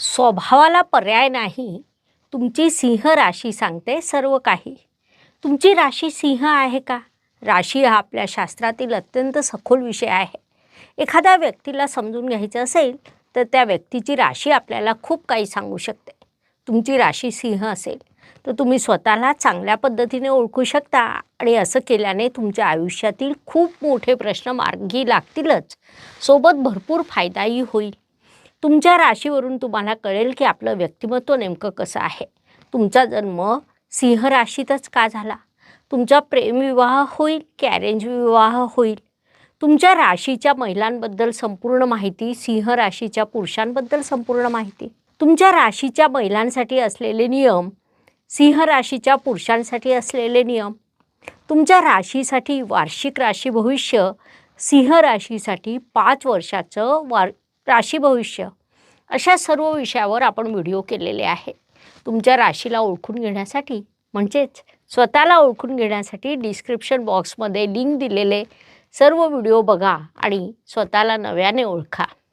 स्वभावाला पर्याय नाही तुमची सिंह राशी सांगते सर्व काही. तुमची राशी सिंह आहे का? राशी हा आपल्या शास्त्रातील अत्यंत सखोल विषय आहे. एखाद्या व्यक्तीला समजून घ्यायचं असेल तर त्या व्यक्तीची राशी आपल्याला खूप काही सांगू शकते. तुमची राशी सिंह असेल तर तुम्ही स्वतःला चांगल्या पद्धतीने ओळखू शकता आणि असं केल्याने तुमच्या आयुष्यातील खूप मोठे प्रश्न मार्गी लागतीलच. सोबत भरपूर फायदाही होईल. तुमच्या राशीवरून तुम्हाला कळेल की आपलं व्यक्तिमत्व नेमकं कसं आहे. तुमचा जन्म सिंह राशीतच का झाला? तुमचा प्रेमविवाह होईल की अरेंज विवाह होईल? तुमच्या राशीच्या महिलांबद्दल संपूर्ण माहिती सिंह राशीच्या पुरुषांबद्दल संपूर्ण माहिती. तुमच्या राशीच्या महिलांसाठी असलेले नियम सिंह राशीच्या पुरुषांसाठी असलेले नियम. तुमच्या राशीसाठी वार्षिक राशी भविष्य सिंह राशीसाठी पाच वर्षाचं वार राशी भविष्य. अशा सर्व विषयावर आपण व्हिडिओ केलेले आहे तुमच्या राशीला ओळखून घेण्यासाठी म्हणजेच स्वतःला ओळखून घेण्यासाठी डिस्क्रिप्शन बॉक्समध्ये लिंक दिलेले सर्व व्हिडिओ बघा आणि स्वतःला नव्याने ओळखा.